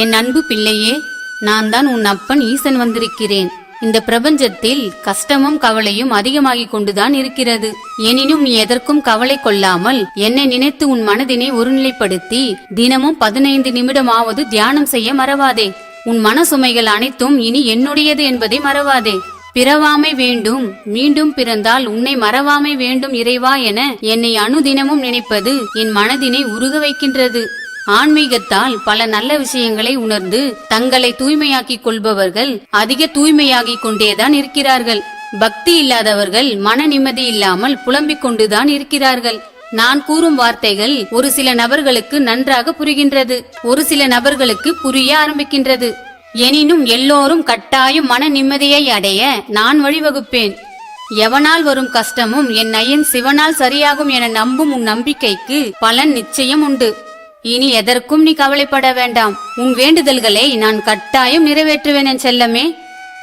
என் அன்பு பிள்ளையே நான் தான் உன் அப்பன் ஈசன் வந்திருக்கிறேன். இந்த பிரபஞ்சத்தில் கஷ்டமும் கவலையும் அதிகமாகிக் கொண்டுதான் இருக்கிறது. எனினும் நீ எதற்கும் கவலை கொள்ளாமல் என்னை நினைத்து உன் மனதினை ஒருநிலைப்படுத்தி தினமும் பதினைந்து நிமிடமாவது தியானம் செய்ய மறவாதே. உன் மன சுமைகள் அனைத்தும் இனி என்னுடையது என்பதை மறவாதே. பிறவாமை வேண்டும் மீண்டும் பிறந்தால் உன்னை மறவாமை வேண்டும் இறைவா என என்னை அனுதினமும் நினைப்பது என் மனதினை உருக வைக்கின்றது. ஆன்மீகத்தால் பல நல்ல விஷயங்களை உணர்ந்து தங்களை தூய்மையாக்கிக் கொள்பவர்கள் அதிக தூய்மையாகிக் கொண்டேதான் இருக்கிறார்கள். பக்தி இல்லாதவர்கள் மன நிம்மதி இல்லாமல் புலம்பிக் கொண்டுதான் இருக்கிறார்கள். நான் கூறும் வார்த்தைகள் ஒரு சில நபர்களுக்கு நன்றாக புரிகின்றது ஒரு சில நபர்களுக்கு புரிய ஆரம்பிக்கின்றது. எனினும் எல்லோரும் கட்டாயம் மன நிம்மதியை அடைய நான் வழிவகுப்பேன். எவனால் வரும் கஷ்டமும் என் ஐயன் சிவனால் சரியாகும் என நம்பும் உன் நம்பிக்கைக்கு பலன் நிச்சயம் உண்டு. இனி எதற்கும் நீ கவலைப்பட வேண்டாம். உன் வேண்டுதல்களை நான் கட்டாயம் நிறைவேற்றுவேன் என் செல்லமே.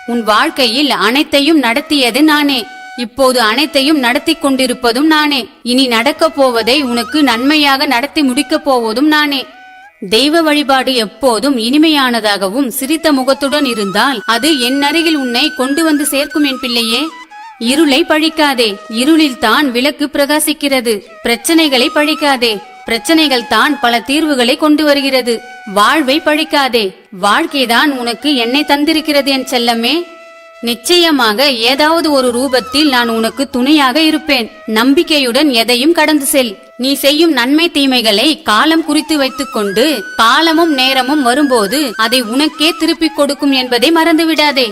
உன் வாழ்க்கையில் அனைத்தையும் நடத்தியது நானே. இப்போது அனைத்தையும் நடத்தி கொண்டிருப்பதும் நானே. இனி நடக்கப் போவதை உனக்கு நன்மையாக நடத்தி முடிக்கப் போவதும் நானே. தெய்வ வழிபாடு எப்போதும் இனிமையானதாகவும் சிரித்த முகத்துடன் இருந்தால் அது என் அருகில் உன்னை கொண்டு வந்து சேர்க்கும் என் பிள்ளையே. இருளை பழிக்காதே. இருளில் தான் விளக்கு பிரகாசிக்கிறது. பிரச்சனைகளை பழிக்காதே. பிரச்சனைகள் தான் பல தீர்வுகளை கொண்டு வருகிறது. வாழ்வை பழிக்காதே. வாழ்க்கைதான் உனக்கு என்னை தந்திருக்கிறது என் செல்லமே. நிச்சயமாக ஏதாவது ஒரு ரூபத்தில் நான் உனக்கு துணையாக இருப்பேன். நம்பிக்கையுடன் எதையும் கடந்து செல். நீ செய்யும் நன்மை தீமைகளை காலம் குறித்து வைத்துக் கொண்டு காலமும் நேரமும் வரும்போது அதை உனக்கே திருப்பிக் கொடுக்கும் என்பதை மறந்து விடாதே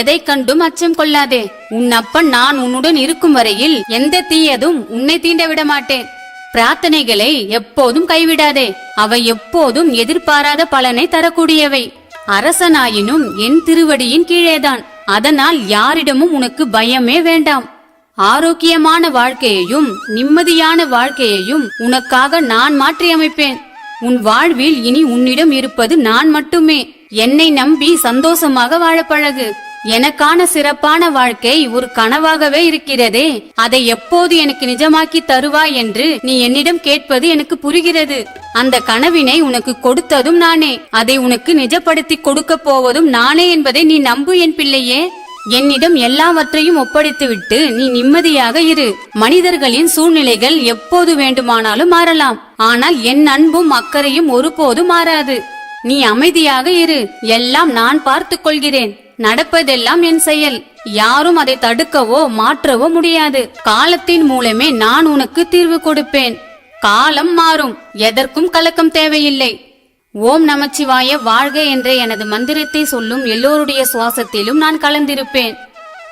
எதை கண்டும் அச்சம் கொள்ளாதே. உன் அப்பன் நான் உன்னுடன் இருக்கும் வரையில் எந்த தீயதும் உன்னை தீண்ட விட மாட்டேன் பிரார்த்தனைகளை எப்போதும் கைவிடாதே. அவை எப்போதும் எதிர்பாராத பலனை தரக்கூடியவை. அரசனாயினும் என் திருவடியின் கீழேதான். அதனால் யாரிடமும் உனக்கு பயமே வேண்டாம். ஆரோக்கியமான வாழ்க்கையையும் நிம்மதியான வாழ்க்கையையும் உனக்காக நான் மாற்றியமைப்பேன். உன் வாழ்வில் இனி உன்னிடம் இருப்பது நான் மட்டுமே. என்னை நம்பி சந்தோஷமாக வாழ பழகு எனக்கான சிறப்பான வாழ்க்கை ஒரு கனவாகவே இருக்கிறதே. அதை எப்போது எனக்கு நிஜமாக்கி தருவாய் என்று நீ என்னிடம் கேட்பது எனக்கு புரிகிறது. அந்த கனவினை உனக்கு கொடுத்ததும் நானே. அதை உனக்கு நிஜப்படுத்தி கொடுக்க போவதும் நானே என்பதை நீ நம்பு என் பிள்ளையே. என்னிடம் எல்லாவற்றையும் ஒப்படைத்துவிட்டு நீ நிம்மதியாக இரு. மனிதர்களின் சூழ்நிலைகள் எப்போது வேண்டுமானாலும் மாறலாம். ஆனால் என் அன்பும் அக்கறையும் ஒருபோதும் மாறாது. நீ அமைதியாக இரு. எல்லாம் நான் பார்த்துக் கொள்கிறேன். நடப்பதெல்லாம் என் செயல். யாரும் அதை தடுக்கவோ மாற்றவோ முடியாது. காலத்தின் மூலமே நான் உனக்கு தீர்வு கொடுப்பேன். காலம் மாறும். எதற்கும் கலக்கம் தேவையில்லை. ஓம் நமச்சிவாய வாழ்க என்ற எனது மந்திரத்தை சொல்லும் எல்லோருடைய சுவாசத்திலும் நான் கலந்திருப்பேன்.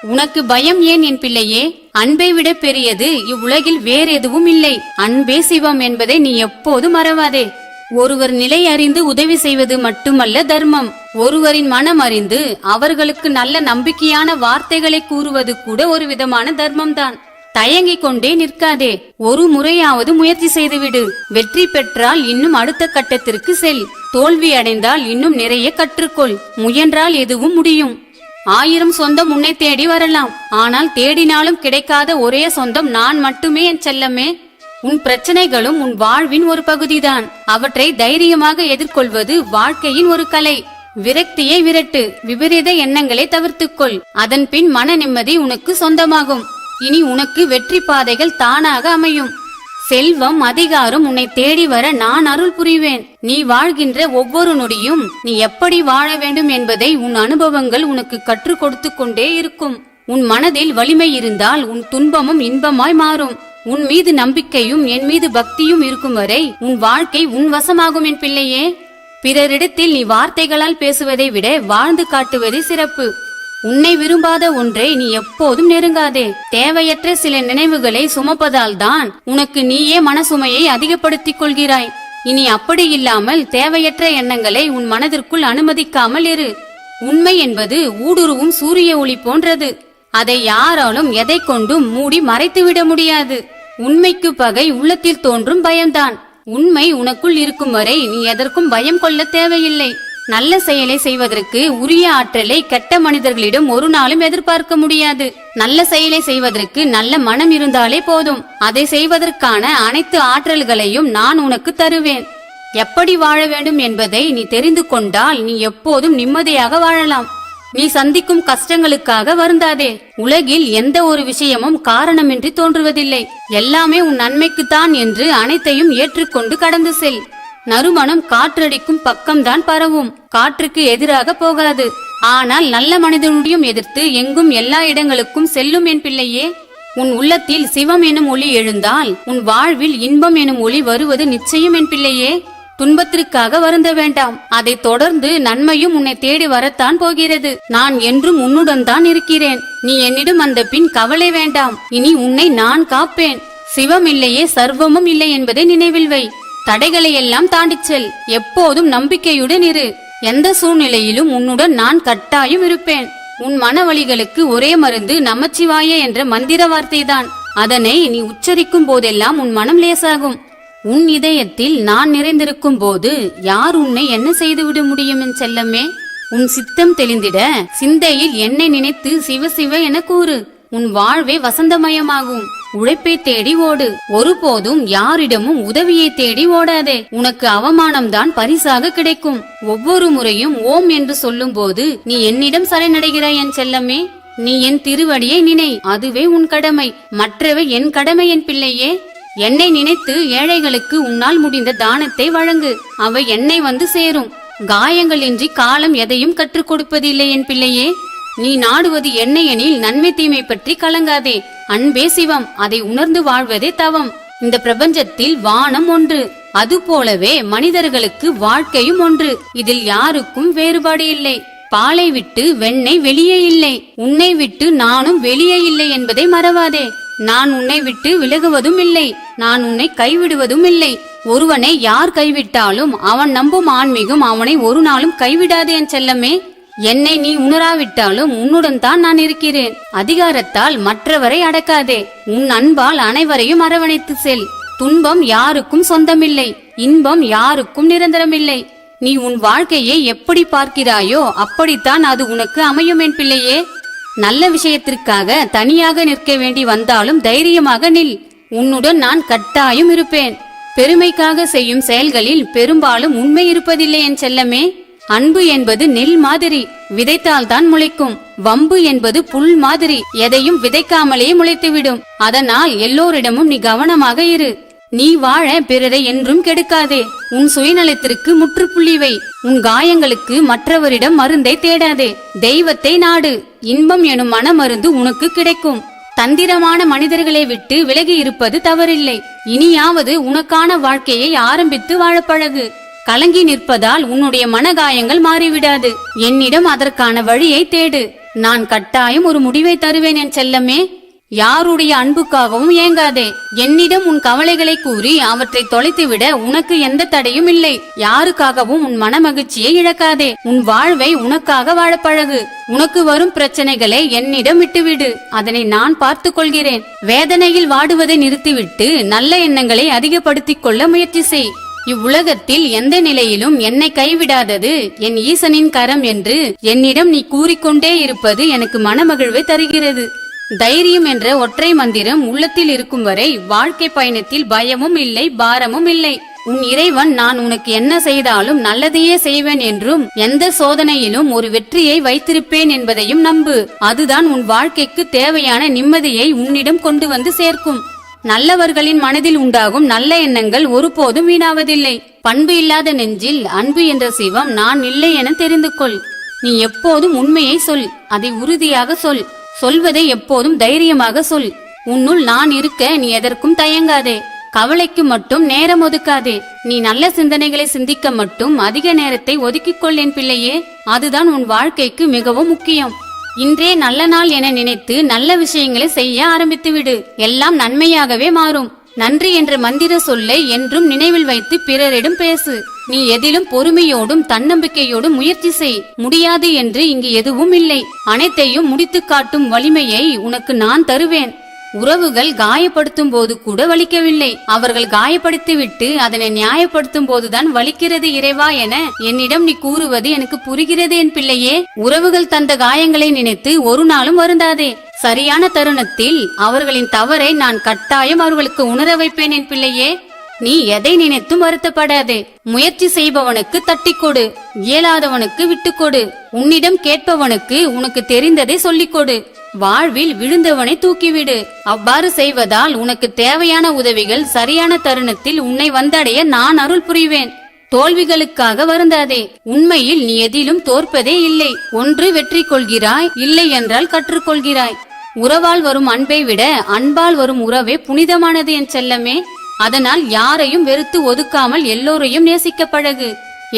உனக்கு பயம் ஏன் என் பிள்ளையே? அன்பை விட பெரியது இவ்வுலகில் வேறு எதுவும் இல்லை. அன்பே சிவம் என்பதை நீ எப்போது மறவாதே. ஒருவர் நிலை அறிந்து உதவி செய்வது மட்டுமல்ல தர்மம். ஒருவரின் மனம் அறிந்து அவர்களுக்கு நல்ல நம்பிக்கையான வார்த்தைகளை கூறுவது கூட ஒரு விதமான தர்மம்தான். தயங்கிக் கொண்டே நிற்காதே. ஒரு முறையாவது முயற்சி செய்துவிடு. வெற்றி பெற்றால் இன்னும் அடுத்த கட்டத்திற்கு செல். தோல்வி அடைந்தால் இன்னும் நிறைய கற்றுக்கொள். முயன்றால் எதுவும் முடியும். ஆயிரம் சொந்தம் உன்னை தேடி வரலாம். ஆனால் தேடினாலும் கிடைக்காத ஒரே சொந்தம் நான் மட்டுமே என் செல்லமே. உன் பிரச்சனைகளும் உன் வாழ்வின் ஒரு பகுதிதான். அவற்றை தைரியமாக எதிர்கொள்வது வாழ்க்கையின் ஒரு கலை. விரக்தியை விரட்டு விபரீத எண்ணங்களை தவிர்த்துக்கொள். அதன் பின் மன நிம்மதி உனக்கு சொந்தமாகும். இனி உனக்கு வெற்றி பாதைகள் தானாக அமையும். செல்வம் அதிகாரம் உன்னை தேடி வர நான் அருள் புரிவேன். நீ வாழ்கின்ற ஒவ்வொரு நொடியும் நீ எப்படி வாழ வேண்டும் என்பதை உன் அனுபவங்கள் உனக்கு கற்றுக் கொடுத்து கொண்டே இருக்கும். உன் மனதில் வலிமை இருந்தால் உன் துன்பமும் இன்பமாய் மாறும். உன் மீது நம்பிக்கையும் என் மீது பக்தியும் இருக்கும் வரை உன் வாழ்க்கை உன் வசமாகும் என் பிள்ளையே. பிறரிடத்தில் நீ வார்த்தைகளால் பேசுவதை விட வாழ்ந்து காட்டுவதே சிறப்பு. உன்னை விரும்பாத ஒன்றை நீ எப்போதும் நெருங்காதே. தேவையற்ற சில நினைவுகளை சுமப்பதால் தான் உனக்கு நீயே மனசுமையை அதிகப்படுத்திக் கொள்கிறாய். இனி அப்படி இல்லாமல் தேவையற்ற எண்ணங்களை உன் மனதிற்குள் அனுமதிக்காமல் இரு. உண்மை என்பது ஊடுருவும் சூரிய ஒளி போன்றது. அதை யாராலும் எதை கொண்டும் மூடி மறைத்துவிட முடியாது. உண்மைக்கு பகை உள்ளத்தில் தோன்றும் பயம்தான். உண்மை உனக்குள் இருக்கும் வரை நீ எதற்கும் பயம் கொள்ள தேவையில்லை. நல்ல செயலை செய்வதற்கு உரிய ஆற்றலை கெட்ட மனிதர்களிடம் ஒரு நாளும் எதிர்பார்க்க முடியாது. நல்ல செயலை செய்வதற்கு நல்ல மனம் இருந்தாலே போதும். அதை செய்வதற்கான அனைத்து ஆற்றல்களையும் நான் உனக்கு தருவேன். எப்படி வாழ வேண்டும் என்பதை நீ தெரிந்து கொண்டால் நீ எப்போதும் நிம்மதியாக வாழலாம். நீ சந்திக்கும் கஷ்டங்களுக்காக வருந்தாதே. உலகில் எந்த ஒரு விஷயமும் காரணமின்றி தோன்றுவதில்லை. எல்லாமே உன் நன்மைக்குத்தான் என்று அனைத்தையும் ஏற்றுக்கொண்டு கடந்து செல். நறுமணம் காற்றடிக்கும் பக்கம்தான் பரவும். காற்றுக்கு எதிராக போகாது. ஆனால் நல்ல மனிதனுடையும் எதிர்த்து எங்கும் எல்லா இடங்களுக்கும் செல்லும் என் பிள்ளையே. உன் உள்ளத்தில் சிவம் எனும் ஒளி எழுந்தால் உன் வாழ்வில் இன்பம் எனும் ஒளி வருவது நிச்சயம் என் பிள்ளையே. துன்பத்திற்காக வருந்த வேண்டாம். அதை தொடர்ந்து நன்மையும் உன்னை தேடி வரத்தான் போகிறது. நான் என்றும் உன்னுடன் தான் இருக்கிறேன். நீ என்னிடம் அந்த பின் கவலை வேண்டாம். இனி உன்னை நான் காப்பேன். சிவம் இல்லையே சர்வமும் இல்லை என்பதை நினைவில் வை. தடைகளை எல்லாம் தாண்டிச் செல். எப்போதும் நம்பிக்கையுடன் இரு. எந்த சூழ்நிலையிலும் உன்னுடன் நான் கட்டாயம் இருப்பேன். உன் மனவழிகளுக்கு ஒரே மருந்து நமச்சிவாய என்ற மந்திர வார்த்தைதான். அதனை நீ உச்சரிக்கும் போதெல்லாம் உன் மனம் லேசாகும். உன் இதயத்தில் நான் நிறைந்திருக்கும் போது யார் உன்னை என்ன செய்துவிட முடியும் என் செல்லமே? உன் சித்தம் தெளிந்திட சிந்தையில் என்னை நினைத்து சிவ சிவ என கூறு. உன் வாழ்வே வசந்தமயமாகும். உழைப்பை தேடி ஓடு. ஒருபோதும் யாரிடமும் உதவியை தேடி ஓடாதே. உனக்கு அவமானம்தான் பரிசாக கிடைக்கும். ஒவ்வொரு முறையும் ஓம் என்று சொல்லும்போது நீ என்னிடம் சரணடைகிறாய் என் செல்லமே. நீ என் திருவடியை நினை. அதுவே உன் கடமை. மற்றவை என் கடமை என் பிள்ளையே. என்னை நினைத்து ஏழைகளுக்கு உன்னால் முடிந்த தானத்தை வழங்கு. அவை என்னை வந்து சேரும். காயங்களின்றி காலம் எதையும் கற்றுக் கொடுப்பதில்லை என் பிள்ளையே. நீ நாடுவது என்ன எனில் நன்மை தீமை பற்றி கலங்காதே. அன்பே சிவம் அதை உணர்ந்து வாழ்வதே தவம். இந்த பிரபஞ்சத்தில் வானம் ஒன்று. அது போலவே மனிதர்களுக்கு வாழ்க்கையும் ஒன்று. இதில் யாருக்கும் வேறுபாடு இல்லை. பாலை விட்டு வெண்ணெய் வெளியே இல்லை. உன்னை விட்டு நானும் வெளியே இல்லை என்பதை மறவாதே. நான் உன்னை விட்டு விலகுவதும் இல்லை. நான் உன்னை கைவிடுவதும் இல்லை. ஒருவனை யார் கைவிட்டாலும் அவன் நம்பும் ஆன்மீகம் அவனை ஒரு நாளும் கைவிடாது என் செல்லமே. என்னை நீ உணராவிட்டாலும் உன்னுடன் தான் நான் இருக்கிறேன். அதிகாரத்தால் மற்றவரை அடக்காதே. உன் அன்பால் அனைவரையும் அரவணைத்து செல். துன்பம் யாருக்கும் சொந்தமில்லை. இன்பம் யாருக்கும் நிரந்தரமில்லை. நீ உன் வாழ்க்கையை எப்படி பார்க்கிறாயோ அப்படித்தான் அது உனக்கு அமையும் என் பிள்ளையே. நல்ல விஷயத்திற்காக தனியாக நிற்க வேண்டி வந்தாலும் தைரியமாக நில். உன்னுடன் நான் கட்டாயம் இருப்பேன். பெருமைக்காக செய்யும் செயல்களில் பெரும்பாலும் உண்மை இருப்பதில்லை என் செல்லமே. அன்பு என்பது நெல் மாதிரி விதைத்தால் தான் முளைக்கும். வம்பு என்பது புல் மாதிரி எதையும் விதைக்காமலே முளைத்துவிடும். அதனால் எல்லோரிடமும் நீ கவனமாக இரு. நீ வாழ பிறரை என்றும் கெடுக்காதே. உன் சுயநலத்திற்கு முற்றுப்புள்ளி வை. உன் காயங்களுக்கு மற்றவரிடம் மருந்தை தேடாதே. தெய்வத்தை நாடு. இன்பம் எனும் மனமருந்து உனக்கு கிடைக்கும். தந்திரமான மனிதர்களை விட்டு விலகி இருப்பது தவறில்லை. இனியாவது உனக்கான வாழ்க்கையை ஆரம்பித்து வாழப்பழகு கலங்கி நிற்பதால் உன்னுடைய மனகாயங்கள் மாறிவிடாது. என்னிடம் அதற்கான வழியை தேடு. நான் கட்டாயம் ஒரு முடிவை தருவேன் என் செல்லமே. யாருடைய அன்புக்காகவும் ஏங்காதே. என்னிடம் உன் கவலைகளை கூறி அவற்றை தொலைத்துவிட உனக்கு எந்த தடையும் இல்லை. யாருக்காகவும் உன் மனமகிழ்ச்சியை இழக்காதே. உன் வாழ்வை உனக்காக வாழ பழகு. உனக்கு வரும் பிரச்சனைகளை என்னிடம் விட்டுவிடு. அதனை நான் பார்த்து கொள்கிறேன். வேதனையில் வாடுவதை நிறுத்திவிட்டு நல்ல எண்ணங்களை அதிகப்படுத்திக் கொள்ள முயற்சி செய். இவ்வுலகத்தில் எந்த நிலையிலும் என்னை கைவிடாதது என் ஈசனின் கரம் என்று என்னிடம் நீ கூறிக்கொண்டே இருப்பது எனக்கு மனமகிழ்வை தருகிறது. தைரியம் என்ற ஒற்றை மந்திரம் உள்ளத்தில் இருக்கும் வரை வாழ்க்கை பயணத்தில் பயமும் இல்லை பாரமும் இல்லை. உன் இறைவன் நான் உனக்கு என்ன செய்தாலும் நல்லதையே செய்வேன் என்றும் எந்த சோதனையிலும் ஒரு வெற்றியை வைத்திருப்பேன் என்பதையும் நம்பு. அதுதான் உன் வாழ்க்கைக்கு தேவையான நிம்மதியை உன்னிடம் கொண்டு வந்து சேர்க்கும். நல்லவர்களின் மனதில் உண்டாகும் நல்ல எண்ணங்கள் ஒருபோதும் வீணாவதில்லை. பண்பு இல்லாத நெஞ்சில் அன்பு என்ற சிவம் நான் இல்லை என தெரிந்து கொள். நீ எப்போதும் உண்மையை சொல் அதை உறுதியாக சொல். சொல்வதை எப்போதும் தைரியமாக சொல். உன்னுள் நான் இருக்க நீ எதற்கும் தயங்காதே. கவலைக்கு மட்டும் நேரம் ஒதுக்காதே. நீ நல்ல சிந்தனைகளை சிந்திக்க மட்டும் அதிக நேரத்தை ஒதுக்கிக் கொள்ளேன் என் பிள்ளையே. அதுதான் உன் வாழ்க்கைக்கு மிகவும் முக்கியம். இன்றே நல்ல நாள் என நினைத்து நல்ல விஷயங்களை செய்ய ஆரம்பித்து விடு. எல்லாம் நன்மையாகவே மாறும். நன்றி என்ற மந்திர சொல்லை என்றும் நினைவில் வைத்து பிறரிடம் பேசு. நீ எதிலும் பொறுமையோடும் தன்னம்பிக்கையோடும் முயற்சி செய். முடியாது என்று இங்கு எதுவும் இல்லை. அனைத்தையும் முடித்து காட்டும் வலிமையை உனக்கு நான் தருவேன். உறவுகள் காயப்படுத்தும் போது கூட வலிக்கவில்லை. அவர்கள் காயப்படுத்திவிட்டு அதனை நியாயப்படுத்தும் போதுதான் வலிக்கிறது இறைவா என என்னிடம் நீ கூறுவது எனக்கு புரிகிறது என் பிள்ளையே. உறவுகள் தந்த காயங்களை நினைத்து ஒரு நாளும் வருந்தாதே. சரியான தருணத்தில் அவர்களின் தவறை நான் கட்டாயம் அவர்களுக்கு உணர வைப்பேன் என் பிள்ளையே. நீ எதை நினைத்தும் வருத்தப்படாதே. முயற்சி செய்பவனுக்கு தட்டிக் கொடு இயலாதவனுக்கு விட்டுக்கொடு. உன்னிடம் கேட்பவனுக்கு உனக்கு தெரிந்ததை சொல்லிக் கொடு வாழ்வில் விழுந்தவனை தூக்கிவிடு. அவ்வாறு செய்வதால் உனக்கு தேவையான உதவிகள் சரியான தருணத்தில் உன்னை வந்தடைய நான் அருள் புரிவேன். தோல்விகளுக்காக வருந்தாதே. உண்மையில் நீ எதிலும் தோற்பதே இல்லை. ஒன்று வெற்றி கொள்கிறாய் இல்லை என்றால் கற்றுக்கொள்கிறாய் உறவால் வரும் அன்பை விட அன்பால் வரும் உறவே புனிதமானது என் செல்லமே. அதனால் யாரையும் வெறுத்து ஒதுக்காமல் எல்லோரையும் நேசிக்க பழகு.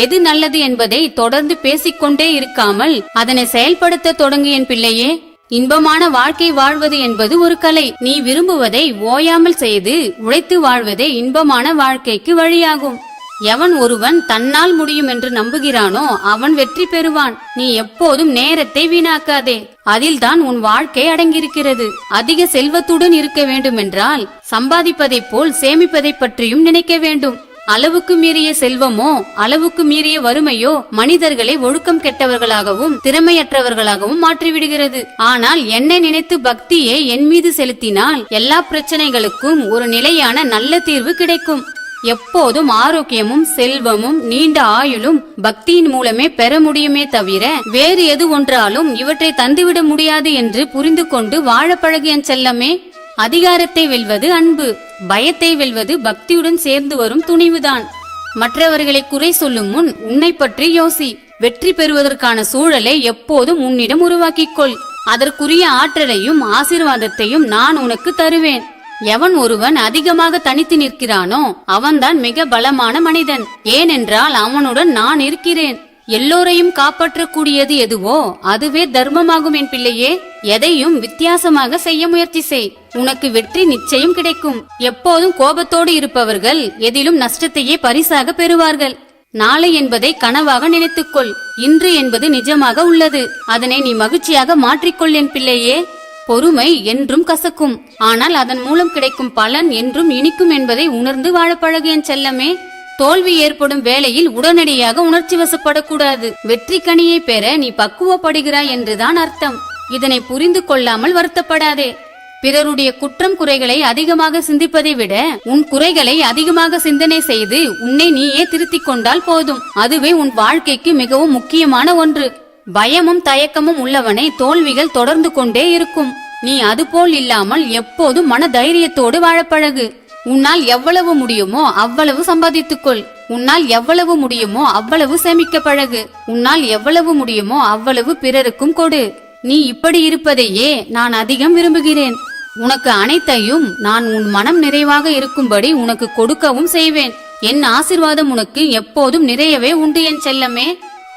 எது நல்லது என்பதை தொடர்ந்து பேசிக்கொண்டே இருக்காமல் அதனை செயல்படுத்த தொடங்கு என் பிள்ளையே இன்பமான வாழ்க்கை வாழ்வது என்பது ஒரு கலை. நீ விரும்புவதை ஓயாமல் செய்து உழைத்து வாழ்வதே இன்பமான வாழ்க்கைக்கு வழியாகும். எவன் ஒருவன் தன்னால் முடியும் என்று நம்புகிறானோ அவன் வெற்றி பெறுவான். நீ எப்போதும் நேரத்தை வீணாக்காதே. அதில்தான் உன் வாழ்க்கை அடங்கியிருக்கிறது. அதிக செல்வத்துடன் இருக்க வேண்டுமென்றால் சம்பாதிப்பதை போல் சேமிப்பதைப் பற்றியும் நினைக்க வேண்டும். அளவுக்கு மீறிய செல்வமோ அளவுக்கு மீறிய வறுமையோ மனிதர்களை ஒழுக்கம் கெட்டவர்களாகவும் திறமையற்றவர்களாகவும் மாற்றிவிடுகிறது. ஆனால் என்னை நினைத்து பக்தியை என் மீது செலுத்தினால் எல்லா பிரச்சனைகளுக்கும் ஒரு நிலையான நல்ல தீர்வு கிடைக்கும். எப்போதும் ஆரோக்கியமும் செல்வமும் நீண்ட ஆயுளும் பக்தியின் மூலமே பெற முடியுமே தவிர வேறு எது ஒன்றாலும் இவற்றை தந்துவிட முடியாது என்று புரிந்து கொண்டு வாழப்பழகிய செல்லமே அதிகாரத்தை வெல்வது அன்பு பயத்தை வெல்வது பக்தியுடன் சேர்ந்து வரும் துணிவுதான். மற்றவர்களை குறை சொல்லும் முன் உன்னை பற்றி யோசி. வெற்றி பெறுவதற்கான சூழலை எப்போதும் உன்னிடம் உருவாக்கிக் கொள். அதற்குரிய ஆற்றலையும் ஆசீர்வாதத்தையும் நான் உனக்கு தருவேன். எவன் ஒருவன் அதிகமாக தனித்து நிற்கிறானோ அவன்தான் மிக பலமான மனிதன். ஏனென்றால் அவனுடன் நான் இருக்கிறேன். எல்லோரையும் காப்பாற்றக்கூடியது எதுவோ அதுவே தர்மமாகும் என் பிள்ளையே. எதையும் வித்தியாசமாக செய்ய முயற்சி செய். உனக்கு வெற்றி நிச்சயம் கிடைக்கும். எப்போதும் கோபத்தோடு இருப்பவர்கள் எதிலும் நஷ்டத்தையே பரிசாக பெறுவார்கள். நாளை என்பதை கனவாக நினைத்துக்கொள். இன்று என்பது நிஜமாக உள்ளது. அதனை நீ மகிழ்ச்சியாக மாற்றிக்கொள் என் பிள்ளையே. பொறுமை என்றும் கசக்கும். ஆனால் அதன் மூலம் கிடைக்கும் பலன் என்றும் இனிக்கும் என்பதை உணர்ந்து வாழ பழகு என் செல்லமே. தோல்வி ஏற்படும் வேளையில் உடனடியாக உணர்ச்சி வசப்படக்கூடாது. வெற்றி கனியை பெற நீ பக்குவப்படுகிறாய் என்றுதான் அர்த்தம். இதனை புரிந்து கொள்ளாமல் வருத்தப்படாதே. பிறருடைய குற்றம் குறைகளை அதிகமாக சிந்திப்பதை விட உன் குறைகளை அதிகமாக சிந்தனை செய்து உன்னை நீயே திருத்திக் கொண்டால் போதும். அதுவே உன் வாழ்க்கைக்கு மிகவும் முக்கியமான ஒன்று. பயமும் தயக்கமும் உள்ளவனை தோல்விகள் தொடர்ந்து கொண்டே இருக்கும். நீ அதுபோல் இல்லாமல் எப்போதும் மன தைரியத்தோடு வாழப்பழகு. உன்னால் எவ்வளவு முடியுமோ அவ்வளவு சம்பாதித்துக்கொள். உன்னால் எவ்வளவு முடியுமோ அவ்வளவு சேமிக்க பழகு உன்னால் எவ்வளவு முடியுமோ அவ்வளவு பிறருக்கும் கொடு. நீ இப்படி இருப்பதையே நான் அதிகம் விரும்புகிறேன். உனக்கு அனைத்தையும் நான் உன் மனம் நிறைவாக இருக்கும்படி உனக்கு கொடுக்கவும் செய்வேன். என் ஆசிர்வாதம் உனக்கு எப்போதும் நிறையவே உண்டு என் செல்லமே.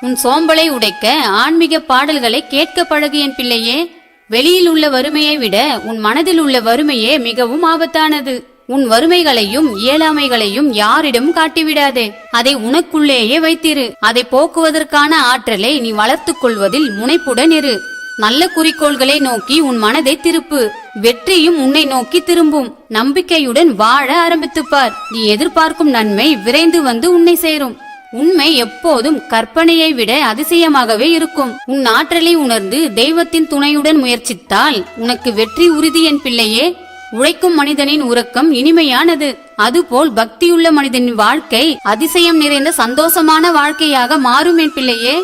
உன் சோம்பலை உடைக்க ஆன்மீக பாடல்களை கேட்க பழகு என் பிள்ளையே. வெளியில் உள்ள வறுமையை விட உன் மனதில் உள்ள வறுமையே மிகவும் ஆபத்தானது. உன் வறுமைகளையும் இயலாமைகளையும் யாரிடம் காட்டிவிடாதே. அதை உனக்குள்ளேயே வைத்திரு. அதை போக்குவதற்கான ஆற்றலை நீ வளர்த்துக் கொள்வதில் முனைப்புடன் இரு. நல்ல குறிக்கோள்களை நோக்கி உன் மனதை திருப்பு. வெற்றியும் உன்னை நோக்கி திரும்பும். நம்பிக்கையுடன் வாழ ஆரம்பித்துப்பார் நீ எதிர்பார்க்கும் நன்மை விரைந்து வந்து உன்னை சேரும். உண்மை எப்போதும் கற்பனையை விட அதிசயமாகவே இருக்கும். உன் ஆற்றலை உணர்ந்து தெய்வத்தின் துணையுடன் முயற்சித்தால் உனக்கு வெற்றி உறுதி என் பிள்ளையே. உழைக்கும் மனிதனின் உறக்கம் இனிமையானது. அதுபோல் பக்தியுள்ள மனிதனின் வாழ்க்கை அதிசயம் நிறைந்த சந்தோஷமான வாழ்க்கையாக மாறும் என் பிள்ளையே.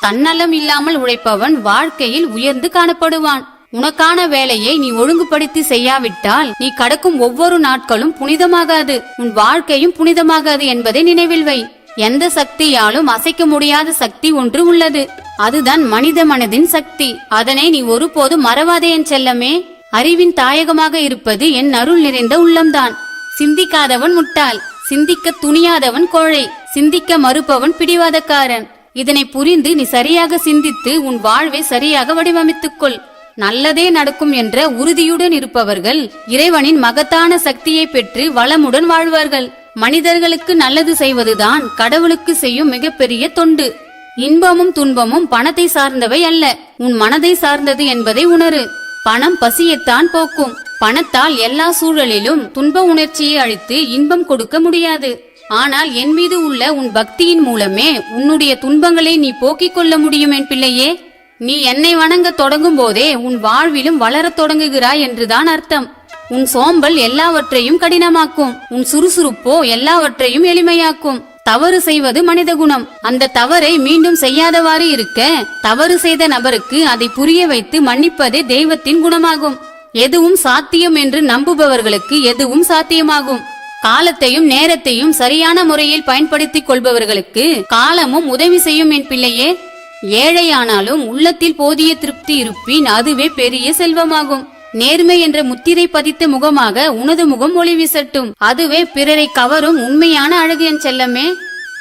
தன்னலம் இல்லாமல் உழைப்பவன் வாழ்க்கையில் உயர்ந்து காணப்படுவான். உனக்கான வேலையை நீ ஒழுங்குபடுத்தி செய்யாவிட்டால் நீ கடக்கும் ஒவ்வொரு நாட்களும் புனிதமாகாது. உன் வாழ்க்கையும் புனிதமாகாது என்பதை நினைவில் வை. எந்த சக்தியாலும் அசைக்க முடியாத சக்தி ஒன்று உள்ளது. அதுதான் மனித மனதின் சக்தி. அதனை நீ ஒருபோதும் மறவாதே என் செல்லமே. அறிவின் தாயகமாக இருப்பது என் அருள் நிறைந்த உள்ளம்தான். சிந்திக்காதவன் முட்டாள். சிந்திக்க துணியாதவன் கோழை. சிந்திக்க மறுப்பவன் பிடிவாதக்காரன். இதனை புரிந்து நீ சரியாக சிந்தித்து உன் வாழ்வை சரியாக வடிவமைத்துக்கொள். நல்லதே நடக்கும் என்ற உறுதியுடன் இருப்பவர்கள் இறைவனின் மகத்தான சக்தியை பெற்று வளமுடன் வாழ்வார்கள். மனிதர்களுக்கு நல்லது செய்வதுதான் கடவுளுக்கு செய்யும் மிகப்பெரிய தொண்டு. இன்பமும் துன்பமும் பணத்தை சார்ந்தவை அல்ல. உன் மனதை சார்ந்தது என்பதை உணரு. பணம் பசியைத்தான் போக்கும். பணத்தால் எல்லா சூழலிலும் துன்ப உணர்ச்சியை அழித்து இன்பம் கொடுக்க முடியாது. ஆனால் என் மீது உள்ள உன் பக்தியின் மூலமே உன்னுடைய துன்பங்களை நீ போக்கிக் கொள்ள முடியும் என் பிள்ளையே. நீ என்னை வணங்க தொடங்கும் போதே உன் வாழ்விலும் வளரத் தொடங்குகிறாய் என்றுதான் அர்த்தம். உன் சோம்பல் எல்லாவற்றையும் கடினமாக்கும். உன் சுறுசுறுப்போ எல்லாவற்றையும் எளிமையாக்கும். தவறு செய்வது மனித குணம். அந்த தவறை மீண்டும் செய்யாதவாறு இருக்க தவறு செய்த நபருக்கு அதை புரிய வைத்து மன்னிப்பதே தெய்வத்தின் குணமாகும். எதுவும் சாத்தியம் என்று நம்புபவர்களுக்கு எதுவும் சாத்தியமாகும். காலத்தையும் நேரத்தையும் சரியான முறையில் பயன்படுத்திக் கொள்பவர்களுக்கு காலமும் உதவி செய்யும் என் பிள்ளையே. ஏழையானாலும் உள்ளத்தில் போதிய திருப்தி இருப்பின் அதுவே பெரிய செல்வமாகும். நேர்மை என்ற முத்திரை பதித்த முகமாக உனது முகம் ஒளி வீசட்டும். அதுவே பிறரை கவரும் உண்மையான அழகு என் செல்லமே.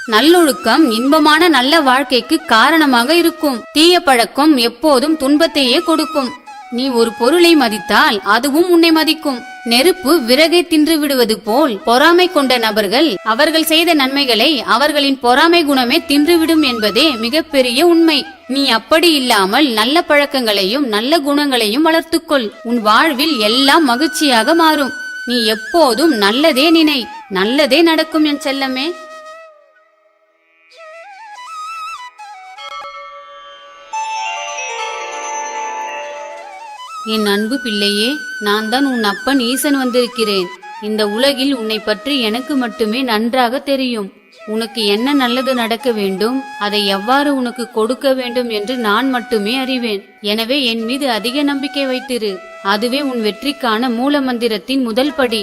நல்லொழுக்கம் இன்பமான நல்ல வாழ்க்கைக்கு காரணமாக இருக்கும். தீய பழக்கம் எப்போதும் துன்பத்தையே கொடுக்கும். நீ ஒரு பொருளை மதித்தால் அதுவும் உன்னை மதிக்கும். நெருப்பு விறகை தின்று விடுவது போல் பொறாமை கொண்ட நபர்கள் அவர்கள் செய்த நன்மைகளை அவர்களின் பொறாமை குணமே தின்றுவிடும் என்பதே மிகப்பெரிய உண்மை. நீ அப்படி இல்லாமல் நல்ல பழக்கங்களையும் நல்ல குணங்களையும் வளர்த்துக்கொள். உன் வாழ்வில் எல்லாம் மகிழ்ச்சியாக மாறும். நீ எப்போதும் நல்லதே நினை. நல்லதே நடக்கும் என் செல்லமே. என் அன்பு பிள்ளையே நான் தான் உன் அப்பன் ஈசன் வந்திருக்கிறேன். இந்த உலகில் உன்னை பற்றி எனக்கு மட்டுமே நன்றாக தெரியும். உனக்கு என்ன நல்லது நடக்க வேண்டும் அதை எவ்வாறு உனக்கு கொடுக்க வேண்டும் என்று நான் மட்டுமே அறிவேன். எனவே என் மீது அதிக நம்பிக்கை வைத்திரு. அதுவே உன் வெற்றிக்கான மூல மந்திரத்தின் முதல் படி.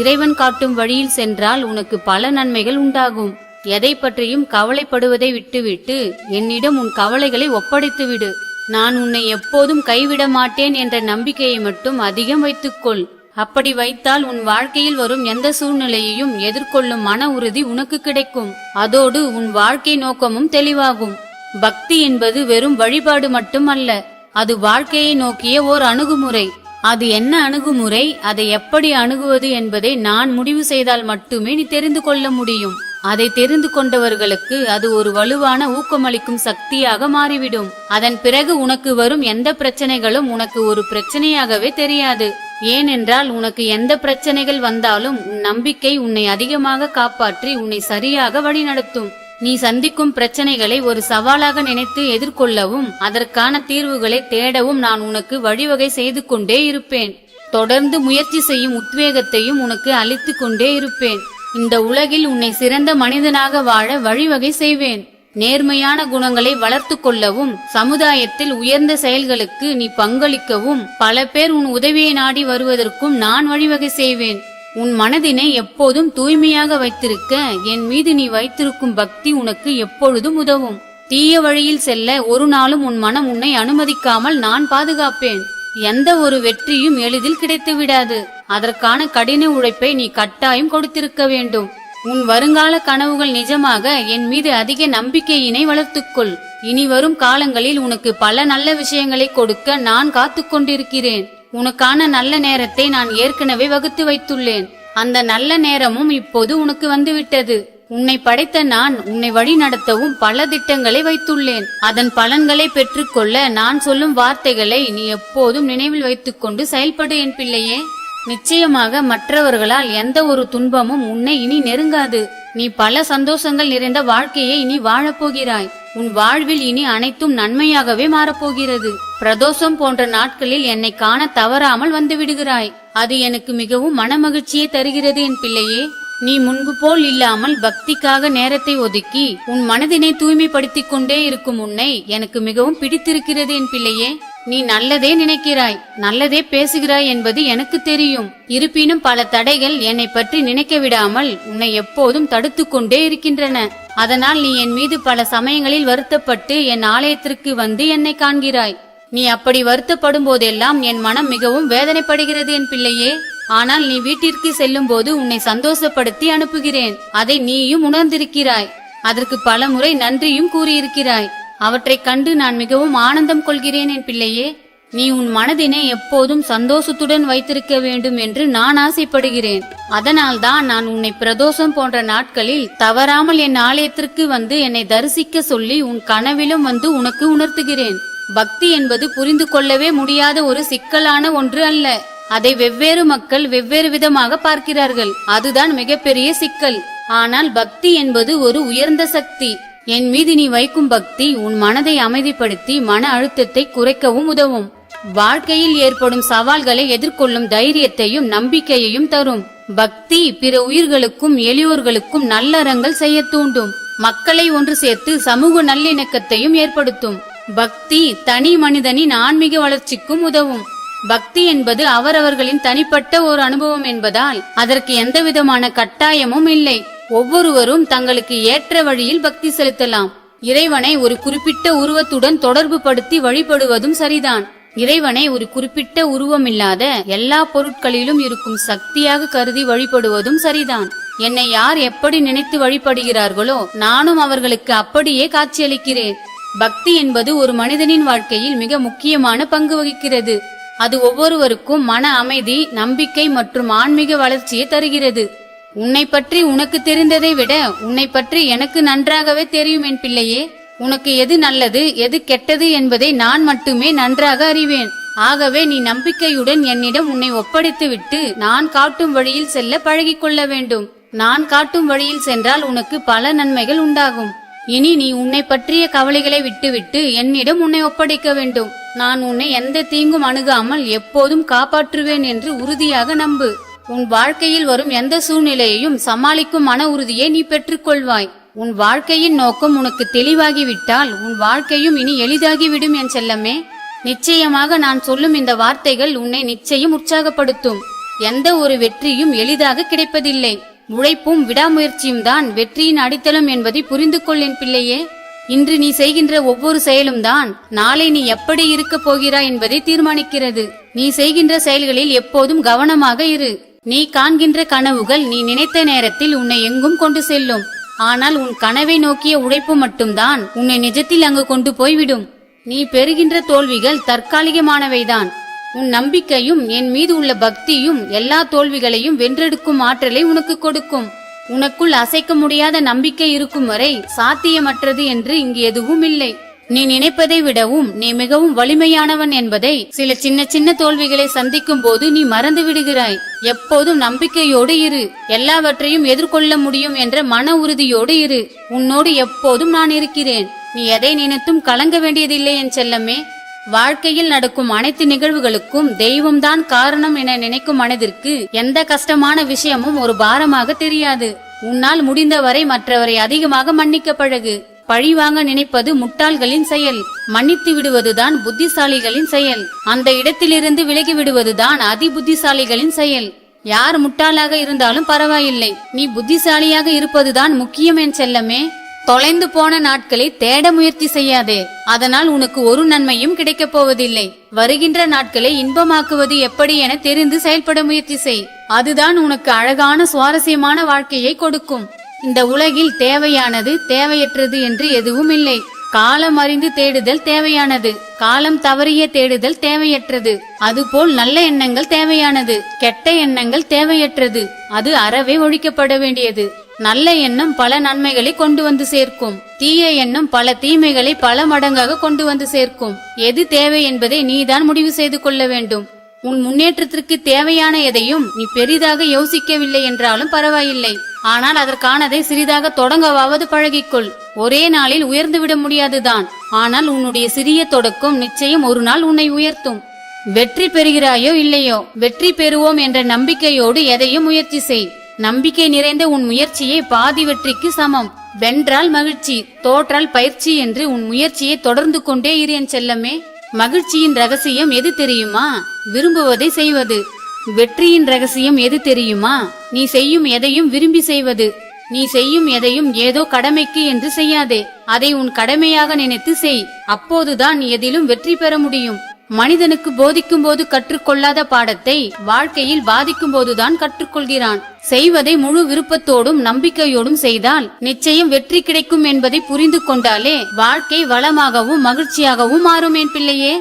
இறைவன் காட்டும் வழியில் சென்றால் உனக்கு பல நன்மைகள் உண்டாகும். எதை பற்றியும் கவலைப்படுவதை விட்டுவிட்டு என்னிடம் உன் கவலைகளை ஒப்படைத்து விடு நான் உன்னை எப்போதும் கைவிட மாட்டேன் என்ற நம்பிக்கையை மட்டும் அதிகம் வைத்துக்கொள். அப்படி வைத்தால் உன் வாழ்க்கையில் வரும் எந்த சூழ்நிலையையும் எதிர்கொள்ளும் மன உறுதி உனக்கு கிடைக்கும். அதோடு உன் வாழ்க்கை நோக்கமும் தெளிவாகும். பக்தி என்பது வெறும் வழிபாடு மட்டுமல்ல அது வாழ்க்கையை நோக்கிய ஓர் அணுகுமுறை. அது என்ன அணுகுமுறை? அதை எப்படி அணுகுவது என்பதை நான் முடிவு செய்தால் மட்டுமே நீ தெரிந்து கொள்ள முடியும். அதை தெரிந்து கொண்டவர்களுக்கு அது ஒரு வலுவான ஊக்கமளிக்கும் சக்தியாக மாறிவிடும். அதன் பிறகு உனக்கு வரும் எந்த பிரச்சனைகளும் உனக்கு ஒரு பிரச்சனையாகவே தெரியாது. ஏனென்றால் உனக்கு எந்த பிரச்சனைகள் வந்தாலும் உன் நம்பிக்கை உன்னை அதிகமாக காப்பாற்றி உன்னை சரியாக வழிநடத்தும். நீ சந்திக்கும் பிரச்சனைகளை ஒரு சவாலாக நினைத்து எதிர்கொள்ளவும் அதற்கான தீர்வுகளை தேடவும் நான் உனக்கு வழிவகை செய்து கொண்டே இருப்பேன். தொடர்ந்து முயற்சி செய்யும் உத்வேகத்தையும் உனக்கு அளித்து கொண்டே இருப்பேன். இந்த உலகில் உன்னை சிறந்த மனிதனாக வாழ வழிவகை செய்வேன். நேர்மையான குணங்களை வளர்த்து கொள்ளவும் சமுதாயத்தில் உயர்ந்த செயல்களுக்கு நீ பங்களிக்கவும் பல பேர் உன் உதவியை நாடி வருவதற்கும் நான் வழிவகை செய்வேன். உன் மனதினை எப்போதும் தூய்மையாக வைத்திருக்க என் மீது நீ வைத்திருக்கும் பக்தி உனக்கு எப்பொழுதும் உதவும். தீய வழியில் செல்ல ஒரு நாளும் உன் மனம் உன்னை அனுமதிக்காமல் நான் பாதுகாப்பேன். எந்த ஒரு வெற்றியும் எளிதில் கிடைத்து விடாது. அதற்கான கடின உழைப்பை நீ கட்டாயம் கொடுத்திருக்க வேண்டும். உன் வருங்கால கனவுகள் நிஜமாக என் மீது அதிக நம்பிக்கையினை வளர்த்துக்கொள். இனி வரும் காலங்களில் உனக்கு பல நல்ல விஷயங்களை கொடுக்க நான் காத்து கொண்டிருக்கிறேன். உனக்கான நல்ல நேரத்தை நான் ஏற்கனவே வகுத்து வைத்துள்ளேன். அந்த நல்ல நேரமும் இப்போது உனக்கு வந்துவிட்டது. உன்னை படைத்த நான் உன்னை வழி நடத்தவும் பல திட்டங்களை வைத்துள்ளேன். அதன் பலன்களை பெற்றுக்கொள்ள நான் சொல்லும் வார்த்தைகளை நீ எப்போதும் நினைவில் வைத்துக்கொண்டு செயல்படு என் பிள்ளையே. நிச்சயமாக மற்றவர்களால் எந்த ஒரு துன்பமும் உன்னை இனி நெருங்காது. நீ பல சந்தோஷங்கள் நிறைந்த வாழ்க்கையை இனி வாழப்போகிறாய். உன் வாழ்வில் இனி அனைத்தும் நன்மையாகவே மாறப்போகிறது. பிரதோஷம் போன்ற நாட்களில் என்னை காண தவறாமல் வந்து விடுகிறாய். அது எனக்கு மிகவும் மனமகிழ்ச்சியை தருகிறது என் பிள்ளையே. நீ முன்பு போல் இல்லாமல் பக்திக்காக நேரத்தை ஒதுக்கி உன் மனதினை தூய்மைப்படுத்திக் கொண்டே இருக்கும் உன்னை எனக்கு மிகவும் பிடித்திருக்கிறது என் பிள்ளையே. நீ நல்லதே நினைக்கிறாய் நல்லதே பேசுகிறாய் என்பது எனக்கு தெரியும். இருப்பினும் பல தடைகள் என்னை பற்றி நினைக்க விடாமல் உன்னை எப்போதும் தடுத்து கொண்டே இருக்கின்றன. அதனால் நீ என் மீது பல சமயங்களில் வருத்தப்பட்டு என் ஆலயத்திற்கு வந்து என்னை காண்கிறாய். நீ அப்படி வருத்தப்படும் போதெல்லாம் என் மனம் மிகவும் வேதனைப்படுகிறது என் பிள்ளையே. ஆனால் நீ வீட்டிற்கு செல்லும் போது உன்னை சந்தோஷப்படுத்தி அனுப்புகிறேன். அதை நீயும் உணர்ந்திருக்கிறாய். அதற்கு பல முறை நன்றியும் கூறியிருக்கிறாய். அவற்றைக் கண்டு நான் மிகவும் ஆனந்தம் கொள்கிறேன் என் பிள்ளையே. நீ உன் மனதினை எப்போதும் சந்தோஷத்துடன் வைத்திருக்க வேண்டும் என்று நான் ஆசைப்படுகிறேன். அதனால்தான் நான் உன்னை பிரதோஷம் போன்ற நாட்களில் தவறாமல் என் ஆலயத்திற்கு வந்து என்னை தரிசிக்க சொல்லி உன் கனவிலும் வந்து உனக்கு உணர்த்துகிறேன். பக்தி என்பது புரிந்து கொள்ளவே முடியாத ஒரு சிக்கலான ஒன்று அல்ல. அதை வெவ்வேறு மக்கள் வெவ்வேறு விதமாக பார்க்கிறார்கள். அதுதான் மிகப்பெரிய சிக்கல். ஆனால் பக்தி என்பது ஒரு உயர்ந்த சக்தி. என் மீது நீ வைக்கும் பக்தி உன் மனதை அமைதிப்படுத்தி மன அழுத்தத்தை குறைக்கவும் உதவும். வாழ்க்கையில் ஏற்படும் சவால்களை எதிர்கொள்ளும் தைரியத்தையும் நம்பிக்கையையும் தரும். பக்தி பிற உயிர்களுக்கும் எளியோர்களுக்கும் நல்லறங்கள் செய்ய தூண்டும். மக்களை ஒன்று சேர்த்து சமூக நல்லிணக்கத்தையும் ஏற்படுத்தும். பக்தி தனி மனிதனின் ஆன்மீக வளர்ச்சிக்கும் உதவும். பக்தி என்பது அவரவர்களின் தனிப்பட்ட ஒரு அனுபவம் என்பதால் அதற்கு எந்தவிதமான கட்டாயமும் இல்லை. ஒவ்வொருவரும் தங்களுக்கு ஏற்ற வழியில் பக்தி செலுத்தலாம். இறைவனை ஒரு குறிப்பிட்ட உருவத்துடன் தொடர்பு படுத்தி வழிபடுவதும் சரிதான். இறைவனை ஒரு குறிப்பிட்ட உருவமில்லாத எல்லா பொருட்களிலும் இருக்கும் சக்தியாக கருதி வழிபடுவதும் சரிதான். என்னை யார் எப்படி நினைத்து வழிபடுகிறார்களோ நானும் அவர்களுக்கு அப்படியே காட்சியளிக்கிறேன். பக்தி என்பது ஒரு மனிதனின் வாழ்க்கையில் மிக முக்கியமான பங்கு வகிக்கிறது. அது ஒவ்வொருவருக்கும் மன அமைதி நம்பிக்கை மற்றும் ஆன்மீக வளர்ச்சியை தருகிறது. உன்னை பற்றி உனக்கு தெரிந்ததை விட உன்னை பற்றி எனக்கு நன்றாகவே தெரியும் என் பிள்ளையே. உனக்கு எது நல்லது எது கெட்டது என்பதை நான் மட்டுமே நன்றாக அறிவேன். ஆகவே நீ நம்பிக்கையுடன் என்னிடம் உன்னை ஒப்படைத்துவிட்டு நான் காட்டும் வழியில் செல்ல பழகிக்கொள்ள வேண்டும். நான் காட்டும் வழியில் சென்றால் உனக்கு பல நன்மைகள் உண்டாகும். இனி நீ உன்னை பற்றிய கவலைகளை விட்டுவிட்டு என்னிடம் உன்னை ஒப்படைக்க வேண்டும். நான் உன்னை எந்த தீங்கும் அணுகாமல் எப்போதும் காப்பாற்றுவேன் என்று உறுதியாக நம்பு. உன் வாழ்க்கையில் வரும் எந்த சூழ்நிலையையும் சமாளிக்கும் மன உறுதியை நீ பெற்றுக்கொள்வாய். உன் வாழ்க்கையின் நோக்கம் உனக்கு தெளிவாகிவிட்டால் உன் வாழ்க்கையும் இனி எளிதாகிவிடும் என் செல்லமே. நிச்சயமாக நான் சொல்லும் இந்த வார்த்தைகள் உன்னை நிச்சயம் உற்சாகப்படுத்தும். எந்த ஒரு வெற்றியும் எளிதாக கிடைப்பதில்லை. உழைப்பும் விடாமுயற்சியும் தான் வெற்றியின் அடித்தளம் என்பதை புரிந்து கொள் என் பிள்ளையே. இன்று நீ செய்கின்ற ஒவ்வொரு செயலும் தான் நாளை நீ எப்படி இருக்க போகிறாய் என்பதை தீர்மானிக்கிறது. நீ செய்கின்ற செயல்களில் எப்போதும் கவனமாக இரு. நீ காண்கின்ற கனவுகள் நீ நினைத்த நேரத்தில் உன்னை எங்கும் கொண்டு செல்லும். ஆனால் உன் கனவை நோக்கிய உழைப்பு மட்டும்தான் உன்னை நிஜத்தில் அங்கு கொண்டு போய்விடும். நீ பெறுகின்ற தோல்விகள் தற்காலிகமானவைதான். உன் நம்பிக்கையும் என் மீது உள்ள பக்தியும் எல்லா தோல்விகளையும் வென்றெடுக்கும் ஆற்றலை உனக்கு கொடுக்கும். உனக்குள் அசைக்க முடியாத நம்பிக்கை இருக்கும் வரை சாத்தியமற்றது என்று இங்கு எதுவும் இல்லை. நீ நினைப்பதை விடவும் நீ மிகவும் வலிமையானவன் என்பதை சில சின்ன சின்ன தோல்விகளை சந்திக்கும் போது நீ மறந்து விடுகிறாய். எப்போதும் நம்பிக்கையோடு இரு. எல்லாவற்றையும் எதிர்கொள்ள முடியும் என்ற மன உறுதியோடு இரு. உன்னோடு எப்போதும் நான் இருக்கிறேன். நீ எதை நினைத்தும் கலங்க வேண்டியதில்லை என் செல்லமே. வாழ்க்கையில் நடக்கும் அனைத்து நிகழ்வுகளுக்கும் தெய்வம்தான் காரணம் என நினைக்கும் மனதிற்கு எந்த கஷ்டமான விஷயமும் ஒரு பாரமாக தெரியாது. உன்னால் முடிந்தவரை மற்றவரை அதிகமாக மன்னிக்க பழகு. பழி வாங்க நினைப்பது முட்டாள்களின் செயல். மன்னித்து விடுவதுதான் புத்திசாலிகளின் செயல். அந்த இடத்திலிருந்து விலகி விடுவதுதான் அதி புத்திசாலிகளின் செயல். யார் முட்டாளாக இருந்தாலும் பரவாயில்லை. நீ புத்திசாலியாக இருப்பதுதான் முக்கியம் என் செல்லமே. தொலைந்து போன நாட்களை தேட முயற்சி செய்யாதே. அதனால் உனக்கு ஒரு நன்மையும் கிடைக்கப் போவதில்லை. வருகின்ற நாட்களை இன்பமாக்குவது எப்படி என தெரிந்து செயல்பட முயற்சி செய். அதுதான் உனக்கு அழகான சுவாரஸ்யமான வாழ்க்கையை கொடுக்கும். இந்த உலகில் தேவையானது தேவையற்றது என்று எதுவும் இல்லை. காலம் அறிந்து தேடுதல் தேவையானது. காலம் தவறிய தேடுதல் தேவையற்றது. அதுபோல் நல்ல எண்ணங்கள் தேவையானது. கெட்ட எண்ணங்கள் தேவையற்றது. அது அறவே ஒழிக்கப்பட வேண்டியது. நல்ல எண்ணம் பல நன்மைகளை கொண்டு வந்து சேர்க்கும். தீய எண்ணம் பல தீமைகளை பல மடங்காக கொண்டு வந்து சேர்க்கும். எது தேவை என்பதை நீதான் முடிவு செய்து கொள்ள வேண்டும். உன் முன்னேற்றத்திற்கு தேவையான எதையும் நீ பெரிதாக யோசிக்கவில்லை என்றாலும் பரவாயில்லை. ஆனால் அதற்கானதை சிறிதாக தொடங்கவாவது பழகிக்கொள். ஒரே நாளில் உயர்ந்துவிட முடியாதுதான். ஆனால் உன்னுடைய சிறிய தொடக்கம் நிச்சயம் ஒரு நாள் உன்னை உயர்த்தும். வெற்றி பெறுகிறாயோ இல்லையோ வெற்றி பெறுவோம் என்ற நம்பிக்கையோடு எதையும் முயற்சி செய். நம்பிக்கை நிறைந்த உன் முயற்சியே பாதி வெற்றிக்கு சமம். வென்றால் மகிழ்ச்சி தோற்றால் பயிற்சி என்று உன் முயற்சியை தொடர்ந்து கொண்டே இரு என் செல்லமே. மகிழ்ச்சியின் ரகசியம் எது தெரியுமா? விரும்புவதை செய்வது. வெற்றியின் ரகசியம் எது தெரியுமா? நீ செய்யும் எதையும் விரும்பி செய்வது. நீ செய்யும் எதையும் ஏதோ கடமைக்கு என்று செய்யாதே. அதை உன் கடமையாக நினைத்து செய். அப்போதுதான் எதிலும் வெற்றி பெற முடியும். மனிதனுக்கு போதிக்கும் போது கற்றுக்கொள்ளாத பாடத்தை வாழ்க்கையில் பாதிக்கும் போதுதான் கற்றுக்கொள்கிறான். செய்வதை முழு விருப்பத்தோடும் நம்பிக்கையோடும் செய்தால் நிச்சயம் வெற்றி கிடைக்கும் என்பதை புரிந்து கொண்டாலே வாழ்க்கை வளமாகவும் மகிழ்ச்சியாகவும் மாறும் என் பிள்ளையே.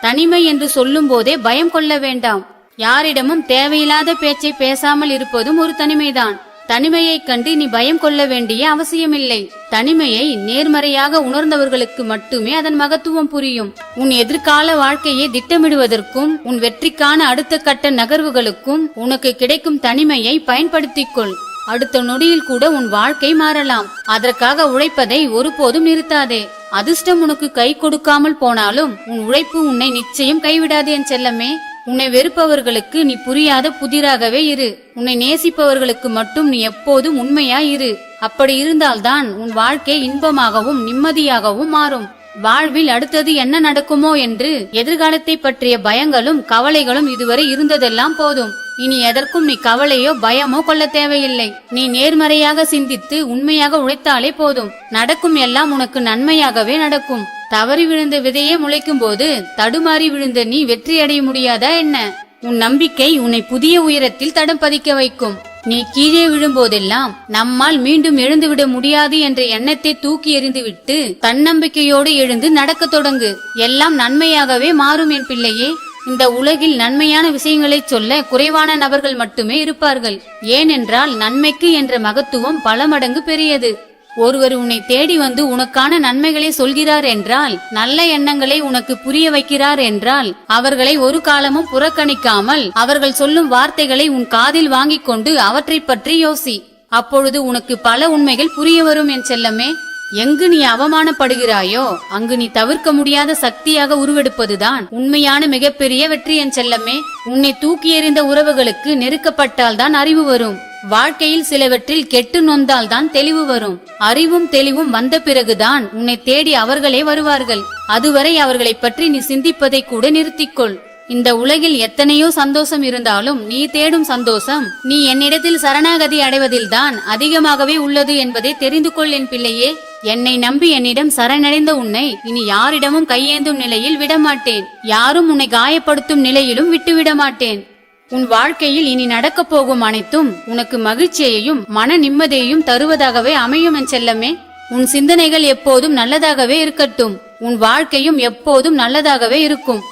தனிமை என்று சொல்லும் போதே பயம் கொள்ள வேண்டாம். யாரிடமும் தேவையில்லாத பேச்சை பேசாமல் இருப்பதும் ஒரு தனிமைதான். தனிமையைக் கண்டு நீ பயம் கொள்ள வேண்டிய அவசியமில்லை. தனிமையை நேர்மறையாக உணர்ந்தவர்களுக்கு மட்டுமே அதன் மகத்துவம் புரியும். உன் எதிர்கால வாழ்க்கையை திட்டமிடுவதற்கும் உன் வெற்றிக்கான அடுத்த கட்ட நகர்வுகளுக்கும் உனக்கு கிடைக்கும் தனிமையை பயன்படுத்திக் கொள் அடுத்த நொடியில் கூட உன் வாழ்க்கை மாறலாம். அதற்காக உழைப்பதை ஒருபோதும் நிறுத்தாதே. அதிர்ஷ்டம் உனக்கு கை கொடுக்காமல் போனாலும் உன் உழைப்பு உன்னை நிச்சயம் கைவிடாது என் செல்லமே. உன்னை வெறுப்பவர்களுக்கு நீ புரியாத புதிராகவே இரு. உன்னை நேசிப்பவர்களுக்கு மட்டும் நீ எப்போதும் உண்மையா இரு. அப்படி இருந்தால்தான் உன் வாழ்க்கை இன்பமாகவும் நிம்மதியாகவும் மாறும். வாழ்வில் அடுத்தது என்ன நடக்குமோ என்று எதிர்காலத்தை பற்றிய பயங்களும் கவலைகளும் இதுவரை இருந்ததெல்லாம் போதும். இனி எதற்கும் நீ கவலையோ பயமோ கொள்ள தேவையில்லை. நீ நேர்மறையாக சிந்தித்து உண்மையாக உழைத்தாலே போதும். நடக்கும் எல்லாம் உனக்கு நன்மையாகவே நடக்கும். தவறி விழுந்த விதையே முளைக்கும் போது தடுமாறி விழுந்த நீ வெற்றி அடைய முடியாதா என்ன? உன் நம்பிக்கை உன்னை புதிய உயரத்தில் தடம் பதிக்க வைக்கும். நீ கீழே விழும்போதெல்லாம் நம்மால் மீண்டும் எழுந்துவிட முடியாது என்ற எண்ணத்தை தூக்கி எறிந்துவிட்டு தன்னம்பிக்கையோடு எழுந்து நடக்கத் தொடங்கு. எல்லாம் நன்மையாகவே மாறும் என் பிள்ளையே. இந்த உலகில் நன்மையான விஷயங்களை சொல்ல குறைவான நபர்கள் மட்டுமே இருப்பார்கள். ஏனென்றால் நன்மைக்கு என்ற மகத்துவம் பல மடங்கு பெரியது. ஒருவர் உன்னை தேடி வந்து உனக்கான நன்மைகளை சொல்கிறார் என்றால் நல்ல எண்ணங்களை உனக்கு புரிய வைக்கிறார் என்றால் அவர்களை ஒரு காலமும் புறக்கணிக்காமல் அவர்கள் சொல்லும் வார்த்தைகளை உன் காதில் வாங்கிக் கொண்டு அவற்றைப் பற்றி யோசி. அப்பொழுது உனக்கு பல உண்மைகள் புரிய வரும் என் செல்லமே. எங்கு நீ அவமானப்படுகிறாயோ அங்கு நீ தவிர்க்க முடியாத சக்தியாக உருவெடுப்பதுதான் உண்மையான மிகப்பெரிய வெற்றி என் செல்லமே. உன்னை தூக்கி எறிந்த உறவுகளுக்கு நெருக்கப்பட்டால் தான் அறிவு வரும். வாழ்க்கையில் சிலவற்றில் கெட்டு நொந்தால் தான் தெளிவு வரும். அறிவும் தெளிவும் வந்த பிறகுதான் உன்னை தேடி அவர்களே வருவார்கள். அதுவரை அவர்களை பற்றி நீ சிந்திப்பதை கூட நிறுத்திக்கொள். இந்த உலகில் எத்தனையோ சந்தோஷம் இருந்தாலும் நீ தேடும் சந்தோஷம் நீ என்னிடத்தில் சரணாகதி அடைவதில்தான் அதிகமாகவே உள்ளது என்பதை தெரிந்து கொள் என் பிள்ளையே. என்னை நம்பி என்னிடம் சரணடைந்த உன்னை இனி யாரிடமும் கையேந்தும் நிலையில் விடமாட்டேன். யாரும் உன்னை காயப்படுத்தும் நிலையிலும் விட்டுவிட மாட்டேன் உன் வாழ்க்கையில் இனி நடக்கப் போகும் அனைத்தும் உனக்கு மகிழ்ச்சியையும் மன நிம்மதியையும் தருவதாகவே அமையும் என் செல்லமே. உன் சிந்தனைகள் எப்போதும் நல்லதாகவே இருக்கட்டும். உன் வாழ்க்கையும் எப்போதும் நல்லதாகவே இருக்கும்.